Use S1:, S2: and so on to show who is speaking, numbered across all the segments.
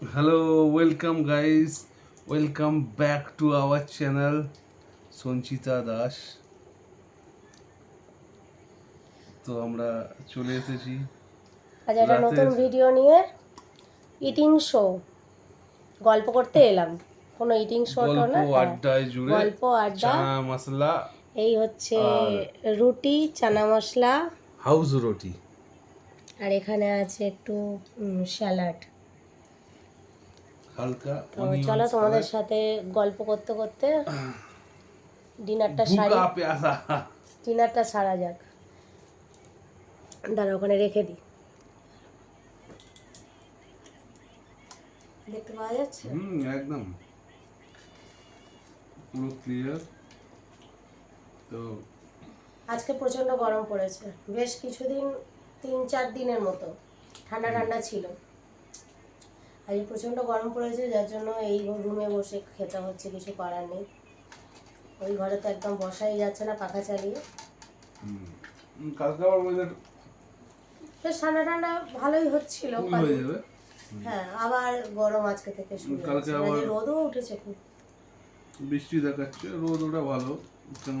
S1: Hello welcome guys welcome back to our channel Sanchita Das তো আমরা চলে এসেছি।
S2: আজ একটা নতুন ভিডিও নিয়ে ইটিং শো গল্প করতে এলাম। কোনো ইটিং শো তো
S1: গল্প
S2: না? হ্যাঁ।
S1: আড্ডায় জুড়ে
S2: গল্প আড্ডা।
S1: চানা মশলা
S2: এই হচ্ছে রুটি চানা মশলা।
S1: হাউস রুটি।
S2: আর এখানে আছে একটু স্যালাড
S1: হালকা
S2: চলো তোমাদের সাথে গল্প করতে করতে ডিনারটা সারি ডিনারটা সারা যাক। দাঁড়া ওখানে রেখে দিই দেখতে পাওয়া যাচ্ছে?
S1: হুম একদম। পুরো ক্লিয়ার তো
S2: আজকে প্রচণ্ড গরম পড়েছে। বেশ কিছুদিন তিন চার দিনের মতো। ঠান্ডা ঠান্ডা ছিল। আজ প্রচণ্ড গরম পড়েছে যার জন্য এই রুমে বসে খেতে হচ্ছে কিছু করার নেই। ওই ঘরে তো একদম বসাই যাচ্ছে না পাখা চালিয়ে।
S1: কালকে আবার ওয়েদার
S2: ঠান্ডা ঠান্ডা ভালোই হচ্ছিল
S1: হ্যাঁ
S2: আবার গরম আজকে থেকে শুরু
S1: কালকে আবার-
S2: রোদও উঠেছে খুব।
S1: বৃষ্টি দেখাচ্ছে রোদ ওটা ভালো কেন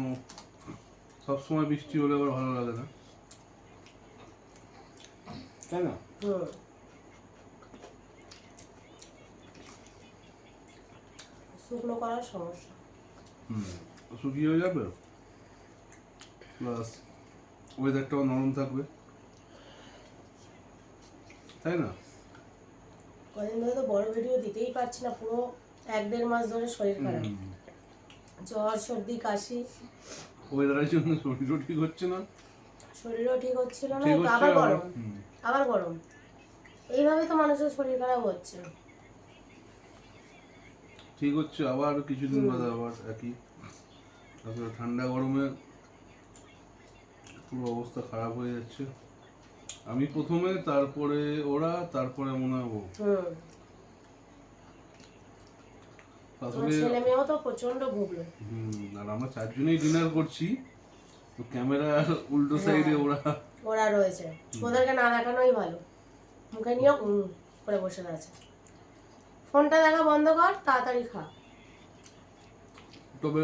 S1: সবসময় বৃষ্টি হলে আবার ভালো লাগে না। তাই না?
S2: হুম। শুকনো করার সমস্যা।
S1: হুম শুকিয়ে হয়ে যাবে? প্লাস ওয়েদারটাও নরম থাকবে। তাই না?
S2: কদিন ধরে তো বড় ভিডিও দিতেই পারছি না পুরো এক দেড় মাস ধরে শরীর খারাপ। জ্বর সর্দি কাশি।
S1: ওয়েদারের জন্য শরীরও ঠিক হচ্ছে না।
S2: শরীরও ঠিক হচ্ছিল না আবার গরম। আবার গরম। এইভাবে তো মানুষের শরীর খারাপ হচ্ছে।
S1: ঠিক হচ্ছে আবার কিছুদিন বাদে আবার একই। তারপরে ঠান্ডা গরমে পুরো অবস্থা খারাপ হয়ে যাচ্ছে। আমি প্রথমে তারপরে ওরা তারপরে মনে হয়
S2: হুম। আমার
S1: আর চারজনেই ডিনার করছি। তো উল্টো সাইডে ওরা
S2: ওরা রয়েছে। ওদেরকে না দেখানোই ভালো। মুখে নিয়ে করে বসে আছে ফোনটা দেখা বন্ধ কর তাড়াতাড়ি খা।
S1: তবে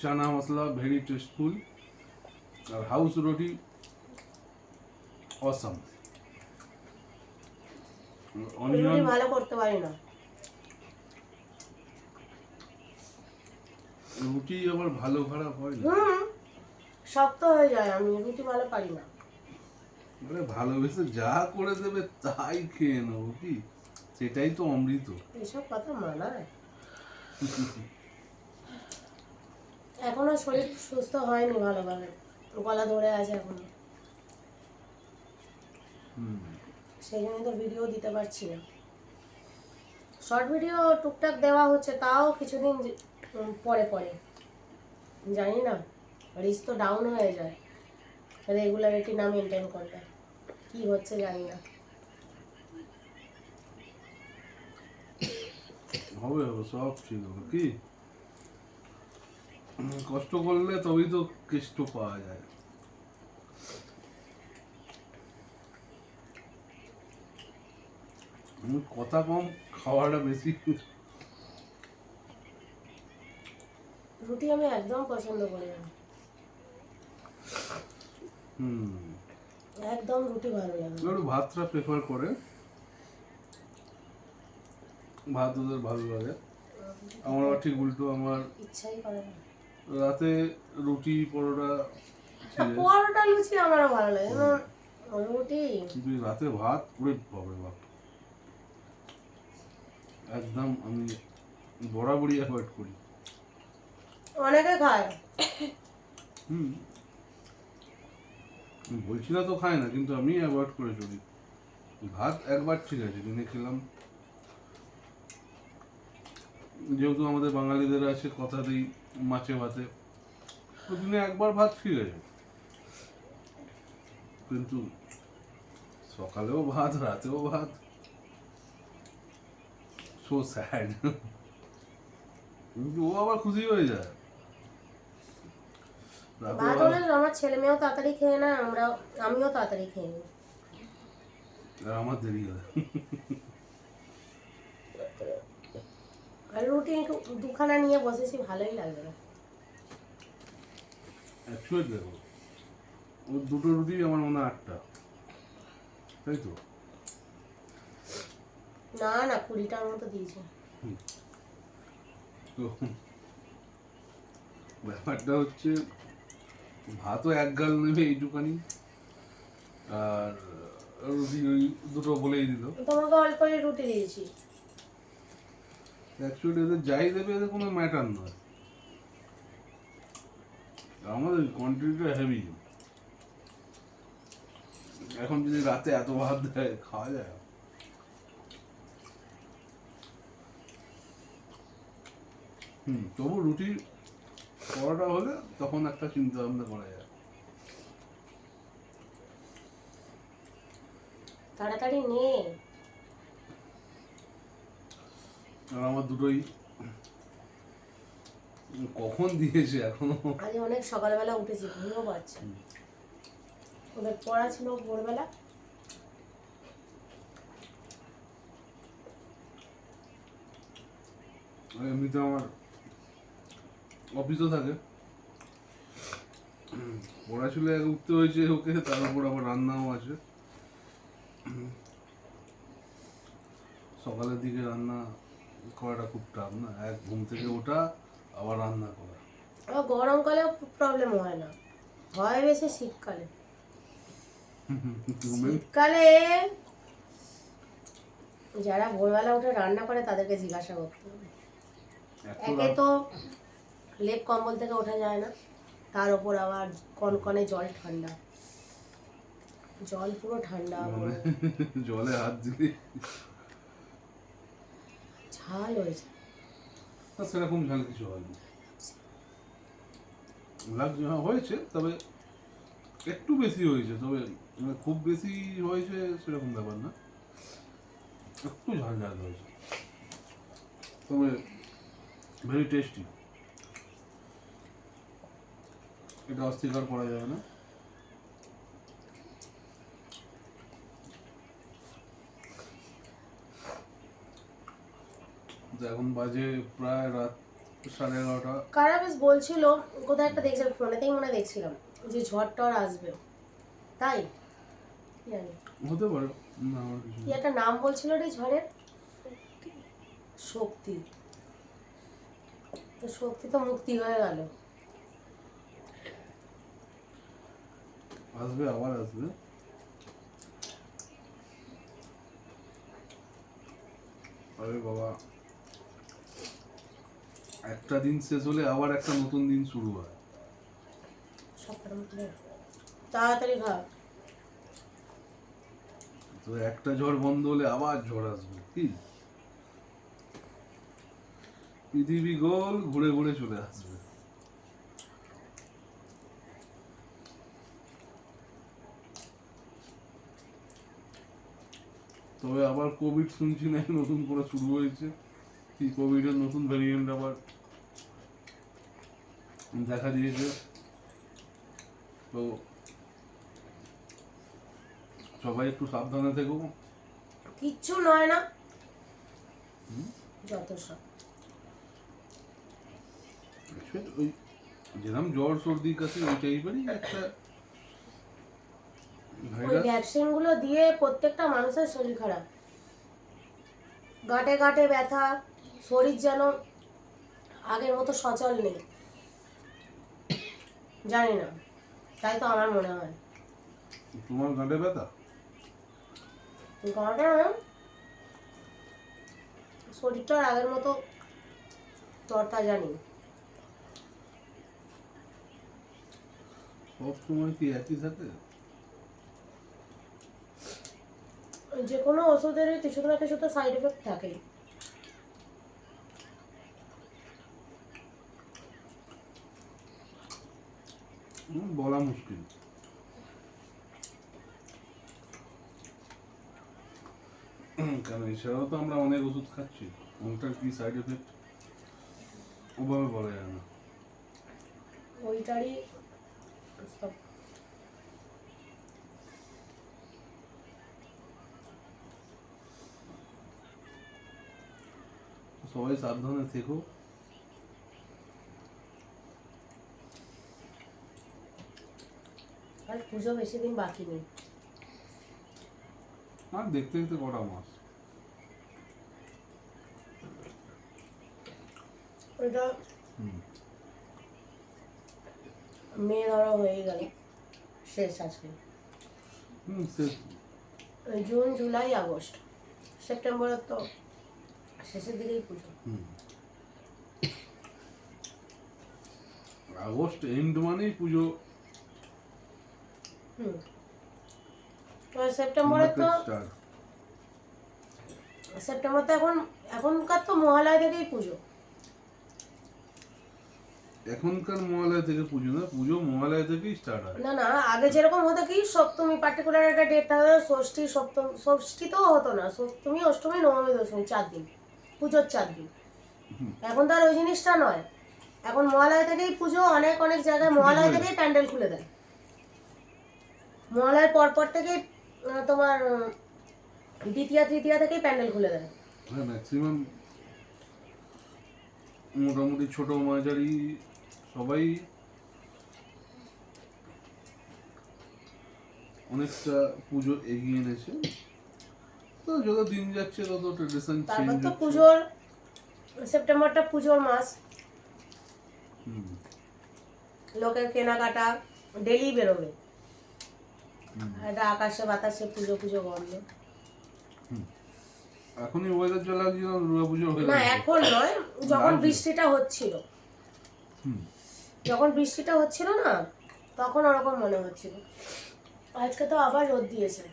S1: চানা মশলা ভেরি টেস্টফুল আর হাউস রুটি অসাম অনিয়ন
S2: ভালো করতে পারি না।
S1: রুটি আবার ভালো খারাপ হয় না।
S2: শক্ত হয়ে যায় আমি রুটি ভালো পারি না।
S1: ভালোবেসে যা করে দেবে তাই খেয়ে নেব কি? সেটাই তো অমৃত।
S2: এসব কথা মানায়। এখনও শরীর সুস্থ হয়নি ভালোভাবে। গলা ধরে আছে
S1: এখনও।
S2: সেই জন্য তো ভিডিও দিতে পারছি না। শর্ট ভিডিও টুকটাক দেওয়া হচ্ছে তাও কিছুদিন পরে পরে। জানি না রিচ তো ডাউন হয়ে যায়। রেগুলারিটি না মেনটেন করলে কি হচ্ছে জানি না।
S1: হবে হবে সব ঠিক হবে। কি? কষ্ট করলে তবেই তো কেষ্ট পাওয়া যায়। কথা কম খাওয়াটা বেশি।
S2: রুটি আমি একদম পছন্দ করি না।
S1: হুম।
S2: একদম রুটি ভালো লাগে।
S1: ভাতটা প্রেফার করে। ভাত ওদের ভালো লাগে। আমার আবার ঠিক উল্টো আমার
S2: ইচ্ছাই করে না।
S1: রাতে রুটি পরোটা
S2: পরোটা লুচি আমারও ভালো লাগে। রুটি।
S1: কিন্তু রাতে ভাত পুরে পাবে বাপ। একদম আমি বরাবরই অ্যাভয়েড করি।
S2: অনেকে খায়।
S1: হুম। বলছি না তো খাই না কিন্তু আমি অ্যাভয়েড করে চলি। ভাত একবার ঠিক আছে দিনে খেলাম। যেহেতু আমাদের বাঙালিদের আছে কথা দিই মাছে ভাতে। তো দিনে একবার ভাত ফিরে আছে কিন্তু সকালেও ভাত রাতেও ভাত। সো স্যাড কিন্তু ও আবার খুশি হয়ে যায়।
S2: ভাত। হলে আমার ছেলে মেয়েও তাড়াতাড়ি খেয়ে না আমরা আমিও তাড়াতাড়ি খেয়ে নিই।
S1: আমার দেরি হয়
S2: আর রুটি দুখানা নিয়ে বসেছি ভালোই লাগবে না।
S1: অ্যাকচুয়ালি দেখো ওর দুটো রুটি আমার মনে হয় আটটা। তাই তো?
S2: না না কুড়িটার মতো দিয়েছে।
S1: তো ব্যাপারটা হচ্ছে ভাতও এক গাল নেবে এইটুখানি আর রুটি দুটো বলেই দিল।
S2: তোমাকে অল্পই রুটি দিয়েছি।
S1: অ্যাকচুয়ালি যাই দেবে, এদের কোনো ম্যাটার নয়। আমাদের কোয়ান্টিটিটা হেভি এখন যদি রাতে এত ভাত দেয়, খাওয়া যায়? হুম, তবু রুটি পরোটা হলে তখন একটা চিন্তা ভাবনা করা যায়।
S2: তাড়াতাড়ি নে।
S1: আর আমার দুটোই কখন দিয়েছে এখনও?
S2: আজ অনেক সকালবেলা উঠেছি ঘুমও পাচ্ছে ওদের পড়া ছিল ভোরবেলা।
S1: এমনিতে আমার অফিসও থাকে। পড়া ছিল এক উঠতে হয়েছে ওকে তার উপর আবার রান্নাও আছে। সকালের দিকে রান্না করাটা খুব টাফ না? এক ঘুম থেকে ওঠা আবার রান্না করা।
S2: আবার গরমকালেও প্রবলেম হয় না। হয় বেশি শীতকালে। শীতকালে যারা ভোরবেলা উঠে রান্না করে তাদেরকে জিজ্ঞাসা করতে হবে। একে তো লেপ কম্বল থেকে ওঠা যায় না। তার ওপর আবার কনকনে জল ঠান্ডা। জল পুরো ঠান্ডা
S1: মানে জলে হাত দিলে
S2: ঝাল হয়েছে।
S1: না, সেরকম ঝাল কিছু হয়নি। লাগছে হ্যাঁ হয়েছে তবে একটু বেশি হয়েছে তবে মানে খুব বেশি হয়েছে সেরকম ব্যাপার না। একটু ঝাল ঝাল হয়েছে। তবে ভেরি টেস্টি এটা অস্বীকার করা যাবে না। এখন বাজে প্রায় রাত সাড়ে এগারোটা।
S2: কারা বেশ বলছিল কোথায় একটা দেখছিলাম ফোনেতেই মনে দেখছিলাম যে ঝড় টর আসবে। তাই?
S1: হতে পারে না আমার কিছু
S2: কি একটা নাম বলছিল রে ঝড়ের? শক্তি। তো শক্তি তো মুক্তি হয়ে গেল।
S1: আসবে আবার আসবে। আরে বাবা। একটা দিন শেষ হলে আবার একটা নতুন দিন শুরু হয়।
S2: তাড়াতাড়ি খা
S1: তো একটা ঝড় বন্ধ হলে আবার ঝড় আসবে কি? পৃথিবী গোল ঘুরে ঘুরে চলে আসবে। তবে আবার কোভিড শুনছি নাকি নতুন করে শুরু হয়েছে। কি কোভিডের নতুন ভ্যারিয়েন্ট আবার দেখা দিয়েছে তো সবাই একটু সাবধানে থেকো।
S2: কিচ্ছু নয় না? যত সব।
S1: ওই যেরকম জ্বর সর্দি কাশি ওই টাইপেরই একটা
S2: ওই
S1: ভাইরাস
S2: ভ্যাকসিনগুলো দিয়ে প্রত্যেকটা মানুষের শরীর খারাপ। গাঁটে গাঁটে ব্যথা শরীর যেন আগের মতো সচল নেই। জানি না তাই তো আমার মনে হয়।
S1: তোমার গাঁটে ব্যথা?
S2: গাঁটে শরীরটা আগের মতো তরতা জানি।
S1: সব সময় কি একই থাকে?
S2: যে কোনো ওষুধেরই কিছু না কিছু তো সাইড এফেক্ট থাকেই।
S1: বলা মুশকিল। কেন এছাড়াও তো আমরা অনেক ওষুধ খাচ্ছি। কোনটার কি সাইড এফেক্ট ওভাবে বলা যায় না।
S2: ওইটারই
S1: সবাই সাবধানে থেকো।
S2: পুজো বেশি দিন বাকি নেই।
S1: আর দেখতে দেখতে কটা মাস?
S2: ওইটা
S1: হুম।
S2: মে ধরো হয়ে গেল শেষ আজকে। জুন জুলাই আগস্ট সেপ্টেম্বরের তো শেষের দিকেই পুজো।
S1: আগস্ট এন্ড মানেই পুজো।
S2: হুম। সেপ্টেম্বরে তো সেপ্টেম্বর তো এখন এখনকার তো মহালয়া থেকেই পুজো।
S1: এখনকার মহালয়া থেকে পুজো না পুজো মহালয়া থেকেই স্টার্ট হয়।
S2: না না আগে যেরকম হতো কি সপ্তমী পার্টিকুলার একটা ডেট থাকতো ষষ্ঠী সপ্তম ষষ্ঠীতেও হতো না সপ্তমী অষ্টমী নবমী দশমী চার দিন পুজোর চার দিন। এখন তো আর ওই জিনিসটা নয়। এখন মহালয়া থেকেই পুজো অনেক অনেক জায়গায় মহালয়া থেকেই প্যান্ডেল খুলে দেয়। মহালয়ার পরপর থেকেই আহ, তোমার দ্বিতীয়া তৃতীয়া থেকেই প্যান্ডেল খুলে দেয়।
S1: হ্যাঁ ম্যাক্সিমাম মোটামুটি ছোট মাঝারি সবাই অনেকটা পুজো এগিয়ে এনেছে। তো যত দিন যাচ্ছে তত ট্রেডিশন
S2: তারপর
S1: চেঞ্জ
S2: তো
S1: হচ্ছে।
S2: পুজোর সেপ্টেম্বরটা পুজোর মাস। লোকের কেনাকাটা ডেলি বেরোবে। একটা আকাশে বাতাসে পুজো পুজো গন্ধ
S1: এখনই ওয়েদার চলে দুর্গা পুজো হয়ে
S2: না এখন নয় যখন বৃষ্টিটা হচ্ছিল। যখন বৃষ্টিটা হচ্ছিল না তখন ওরকম মনে হচ্ছিল। আজকে তো আবার রোদ দিয়েছে।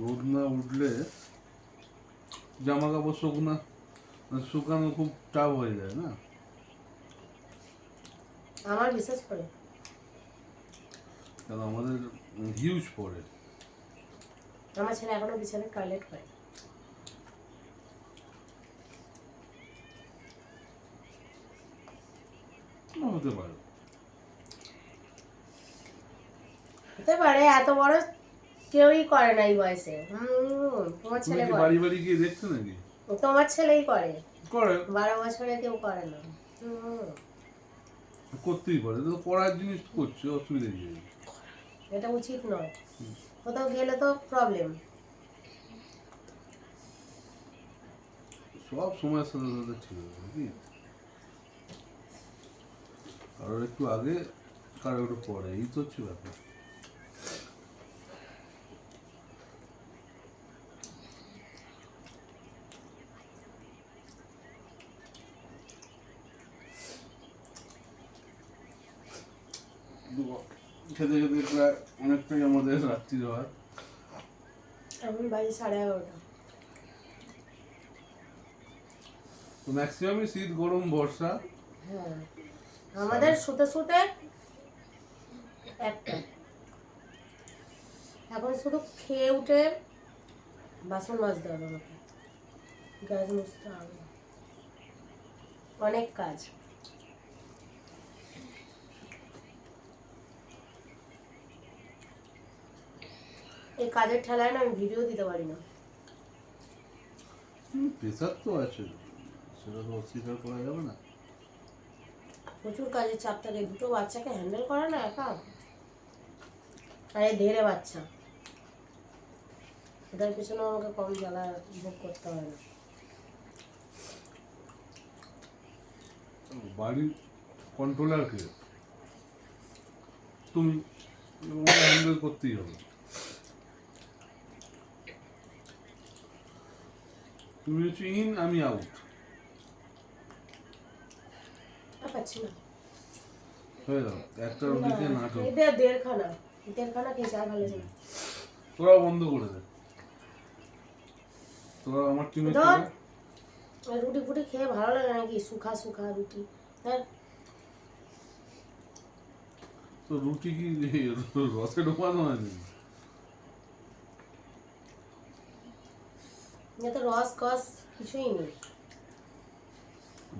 S1: রোদ না উঠলে জামা কাপড় শুকনা শুকানো খুব টাফ হয়ে যায় না?
S2: আমার বিশেষ করে।
S1: কারণ আমাদের হিউজ পড়ে
S2: আমার ছেলে এখনও বিছানায় টয়লেট করে।
S1: হতে পারে।
S2: হতে পারে এত বড় কেউই করে না এই বয়সে। হুম তোমার ছেলে করে।
S1: বাড়ি বাড়ি গিয়ে দেখছ নাকি?
S2: তোমার ছেলেই করে।
S1: করে।
S2: বারো বছরে কেউ করে না। হুম।
S1: করতেই পারে তো পড়ার জিনিস করছে অসুবিধা নেই।
S2: এটা উচিত নয়। কোথাও গেলে তো প্রবলেম
S1: সব সময়ের সাথে সাথে ঠিক আছে নাকি? কারোর একটু আগে কারও একটু পরে এই তো হচ্ছে ব্যাপার দু- খেতে খেতে প্রায় অনেকটাই আমাদের রাত্রি হয়।
S2: এখন বাজে সাড়ে এগারোটা।
S1: তো ম্যাক্সিমামই শীত গরম বর্ষা।
S2: হ্যাঁ। আমাদের শুতে শুতে একটা। এখন শুধু খেয়ে উঠে বাসন মাজতে হবে আমাকে। গ্যাস মুছতে হবে। অনেক কাজ। এই কাজের ঠেলায় না আমি ভিডিও দিতে পারি না।
S1: প্রেশার তো আছে। সেটা তো অস্বীকার করা যাবে না।
S2: প্রচুর কাজের চাপ থাকে। দুটো বাচ্চাকে হ্যান্ডেল করে না একা? আর ধেরে বাচ্চা। ওটার পিছনে আমাকে কম জ্বালা ভোগ করতে হয় না।
S1: বাড়ির কন্ট্রোলার কে? তুমি হ্যান্ডেল করতেই হবে। তুমি হচ্ছে ইন আমি আউট হয়ে একটা রুটিতে নাটক
S2: দেড়খানা। দেড়খানা ভালো
S1: বন্ধ করে দে। তোরা আমার টিমে
S2: ধর। রুটি ফুটি খেয়ে ভালো লাগে নাকি? রুটি। হ্যাঁ।
S1: তো রুটি কি? রসে ঢোকানো হয়নি।
S2: এতে রস কস কিছুই নেই।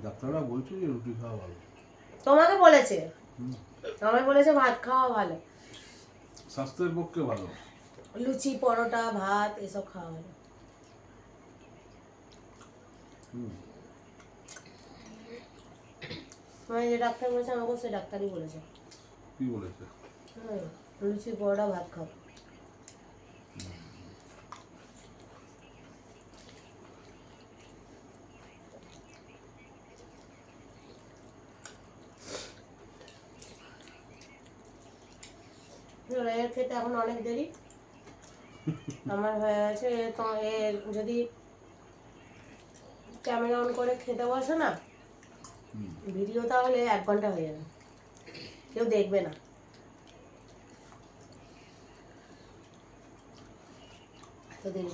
S1: ডাক্তাররা বলছে যে রুটি খাওয়া ভালো।
S2: তোমাকে বলেছে? আমায় বলেছে ভাত খাওয়া ভালো।
S1: স্বাস্থ্যের পক্ষে ভালো।
S2: লুচি পরোটা ভাত এসব খাওয়া
S1: হুম।
S2: মানে যে ডাক্তার বলেছে আমাকে সে ডাক্তারই বলেছে।
S1: কি বলেছে?
S2: লুচি পরোটা ভাত খাও এর খেতে এখন অনেক দেরি। আমার হয়ে গেছে তো এর যদি ক্যামেরা অন করে খেতে বসে না ভিডিও তাহলে এক ঘণ্টা হয়ে যাবে। কেউ দেখবে না।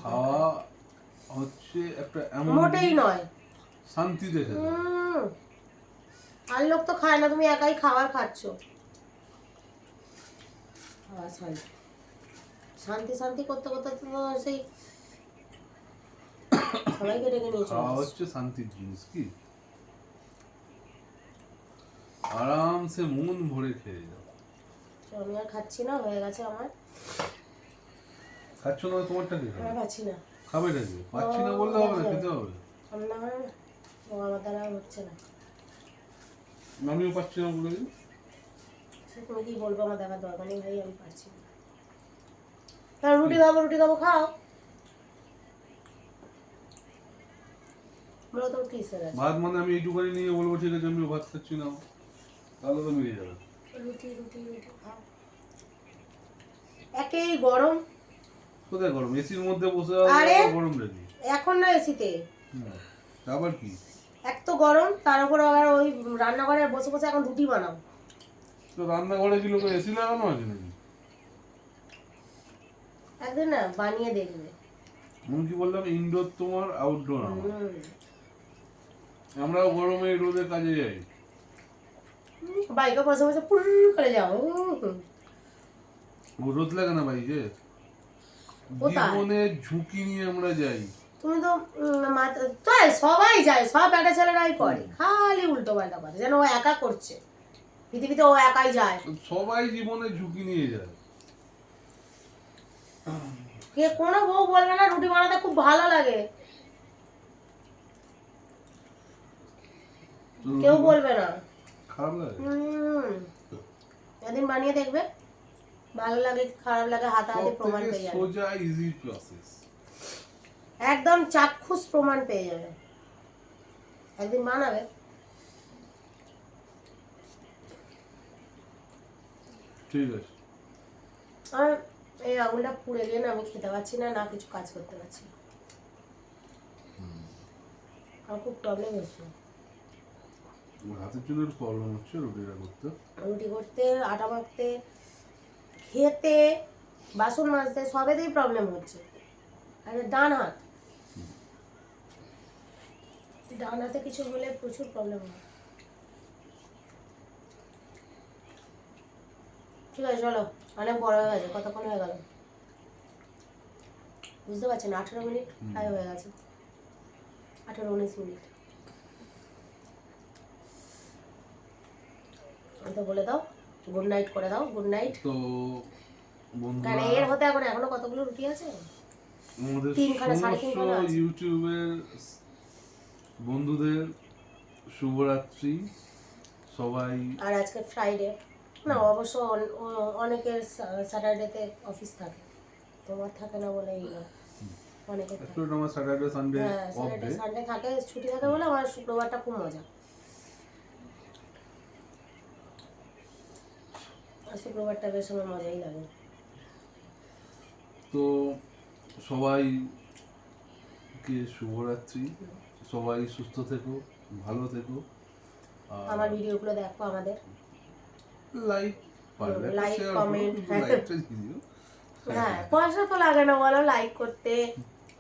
S1: খাওয়া হচ্ছে একটা এমন
S2: মোটেই নয়।
S1: শান্তি দেখে
S2: উম, আর লোক তো খায় না তুমি একাই খাবার খাচ্ছ। শান্তি শান্তি শান্তি করতে করতে তো সেই সবাইকে ডেকে নিয়ে চলে
S1: হচ্ছে শান্তির জিনিস কি আরামসে মন ভরে খেয়ে যাও
S2: আমি আর খাচ্ছি না হয়ে গেছে আমার
S1: খাচ্ছ না তোমারটা কি খাবে
S2: খাচ্ছি না
S1: খাবে নাকি পাচ্ছি না বললে হবে না খেতে হবে
S2: না হয় না আমার দ্বারা হচ্ছে না
S1: আমিও পাচ্ছি না বলে দিই।
S2: তুমি কি বলব আমার দেখার দরকার নেই ভাই আমি পারছি না। রুটি খাব রুটি খাব খাও।
S1: ভাত মানে আমি এইটুখানি নিয়ে বলব ঠিক আছে আমিও ভাত খাচ্ছি না তাহলে তো মিলে যাবে।
S2: রুটি রুটি রুটি খাও। একেই গরম।
S1: কোথায় গরম? এসির মধ্যে বসে
S2: আরে!
S1: গরম লেগে
S2: এখন না এসিতে।
S1: আবার কি?
S2: এক তো গরম তার উপর আবার ওই রান্নাঘরে বসে বসে এখন রুটি বানাও
S1: তো রান্নাঘরে কি এসি লাগানো আছে নাকি?
S2: একদিন না বানিয়ে দেখবে।
S1: আমি কি বললাম ইনডোর তোমার আউটডোর আমার। গরমে রোদে কাজে যাই।
S2: বাইকে বসে বসে পুর করে যাও
S1: রোদ লাগে না বাইকে? জীবনের ঝুঁকি নিয়ে আমরা যাই।
S2: তুমি তো তাই সবাই যায় সব একটা ছেলেরাই করে খালি উল্টো পাল্টা করে যেন ও একা করছে। পৃথিবীতে ও একাই যায়।
S1: সবাই জীবনে ঝুঁকি নিয়ে যায়।
S2: কে কোনো বউ বলবে না রুটি বানাতে খুব ভালো লাগে। কেউ বলবে না।
S1: খারাপ লাগে?
S2: একদিন বানিয়ে দেখবে ভালো লাগে খারাপ লাগে হাতাহাতি প্রমাণ পেয়ে যাবে।
S1: সোজা ইজি প্রসেস
S2: একদম চাক্ষুষ প্রমাণ পেয়ে যাবে। একদিন বানাবে
S1: ঠিক আছে।
S2: আর এই আঙুলটা পুড়ে না আমি খেতে পারছি না না কিছু কাজ করতে পারছি আমার খুব প্রবলেম হচ্ছে।
S1: হাতের জন্য প্রবলেম হচ্ছে রুটিটা করতে।
S2: রুটি করতে আটা মাখতে খেতে বাসন মাজতে সবেতেই প্রবলেম হচ্ছে। আর ডান হাত। ডান হাতে কিছু হলে প্রচুর প্রবলেম হয়। ঠিক আছে চলো। অনেক বড় হয়ে গেছে কতক্ষণ হয়ে গেল? বুঝতে পারছেন? আঠেরো মিনিট? প্রায় হয়ে গেছে। আঠেরো উনিশ মিনিট। তো বলে দাও। গুড নাইট করে দাও। Good night.
S1: তো
S2: কারণ এর হতে এখন এখনও কতগুলো রুটি আছে? তিনখানা, সাড়ে তিনখানা।
S1: ইউটিউবের বন্ধুদের শুভরাত্রি। সবাই
S2: আর আজকে ফ্রাইডে না অবশ্য অনেকের স্যাটারডেতে অফিস থাকে। তোমার থাকে না বলে এই অনেকের
S1: স্যাটারডে সানডে
S2: হ্যাঁ স্যাটারডে সানডে থাকে ছুটি থাকে বলে আমার শুক্রবারটা খুব মজা। শুক্রবারটা বেশ আমার মজাই লাগে।
S1: তো সবাই কে শুভরাত্রি। সবাই সুস্থ থেকো ভালো থেকো।
S2: আমার ভিডিওগুলো দেখো আমাদের।
S1: লাইক
S2: হ্যাঁ। হ্যাঁ পয়সা তো লাগে না বলো লাইক করতে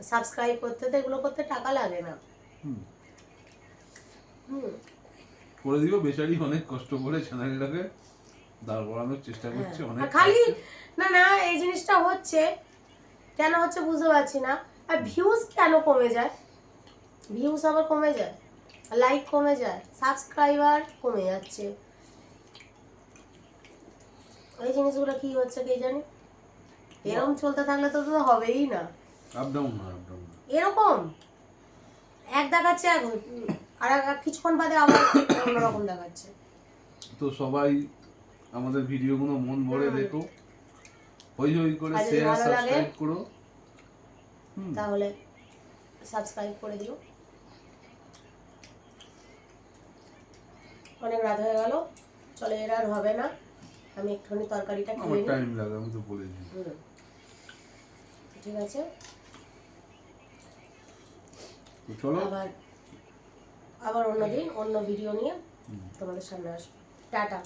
S2: সাবস্ক্রাইব করতে তো এগুলো করতে টাকা লাগে না।
S1: করে দিও বেচারি অনেক কষ্ট করে চ্যানেলটাকে দাঁড় করানোর চেষ্টা করছে অনেক
S2: খালি না না এই জিনিসটা হচ্ছে কেন হচ্ছে বুঝতে পারছি না। আর ভিউজ কেন কমে যায়? ভিউজ আবার কমে যায়? লাইক কমে যায়? সাবস্ক্রাইবার কমে যাচ্ছে। এই জিনিসগুলো কি হচ্ছে কে জানি? এরকম চলতে থাকলে তো তো হবেই না।
S1: আপ ডাউন আপ ডাউন
S2: এরকম? এক দেখাচ্ছে এক আর এক- কিছুক্ষণ বাদে আবার অন্যরকম দেখাচ্ছে।
S1: তো সবাই আমাদের ভিডিওগুলো মন ভরে দেখো। হই হই করে শেয়ার সাবস্ক্রাইব করো।
S2: তাহলে সাবস্ক্রাইব করে দিও। অনেক রাত হয়ে গেল। চলে এর আর হবে না। আমি একটুখানি তরকারিটা
S1: আমার টাইম লাগে আমি তো বলেছি
S2: দিই। ঠিক আছে?
S1: চলো।
S2: আবার আবার অন্যদিন অন্য ভিডিও নিয়ে তোমাদের সামনে আসব। টাটা।